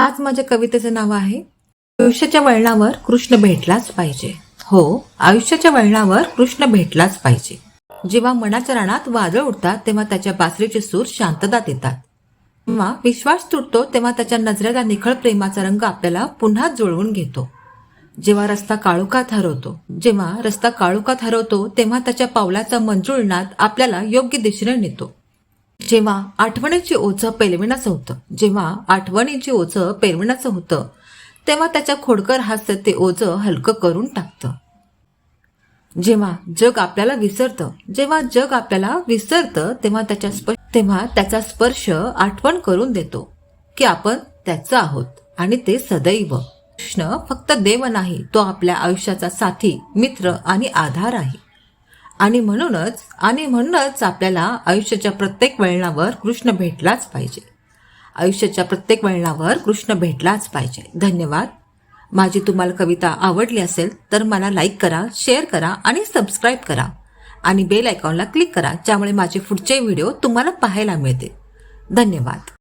आज माझ्या कवितेचं नाव आहे आयुष्याच्या वळणावर कृष्ण भेटलाच पाहिजे. हो आयुष्याच्या वळणावर कृष्ण भेटलाच पाहिजे. जेव्हा मनाच्या रानात वादळ उडतात तेव्हा त्याच्या बासरीचे सूर शांतता देतात. किंवा विश्वास तुटतो तेव्हा त्याच्या नजरेचा निखळ प्रेमाचा रंग आपल्याला पुन्हा जुळवून घेतो. जेव्हा रस्ता काळोखात हरवतो जेव्हा रस्ता काळोखात हरवतो तेव्हा त्याच्या पावलाचा मंजुळनाद आपल्याला योग्य दिशेने नेतो. जेव्हा आठवणीची ओझं पेलविण्याचं होतं जेव्हा आठवणीची ओझं पेलविण्याचं होतं तेव्हा त्याच्या खोडकर हास्य ते ओझं हलकं करून टाकतं. जेव्हा जग आपल्याला विसरतं जेव्हा जग आपल्याला विसरतं तेव्हा त्याच्या स्पर्श तेव्हा त्याचा स्पर्श आठवण करून देतो की आपण त्याचं आहोत आणि ते सदैव. कृष्ण फक्त देव नाही तो आपल्या आयुष्याचा साथी मित्र आणि आधार आहे. आणि म्हणूनच आणि म्हणूनच आपल्याला आयुष्याच्या प्रत्येक वळणावर कृष्ण भेटलाच पाहिजे. आयुष्याच्या प्रत्येक वळणावर कृष्ण भेटलाच पाहिजे. धन्यवाद. माझी तुम्हाला कविता आवडली असेल तर मला लाईक करा शेअर करा आणि सबस्क्राईब करा. आणि बेल आयकॉनला क्लिक करा ज्यामुळे माझे पुढचे व्हिडिओ तुम्हाला पाहायला मिळतील. धन्यवाद.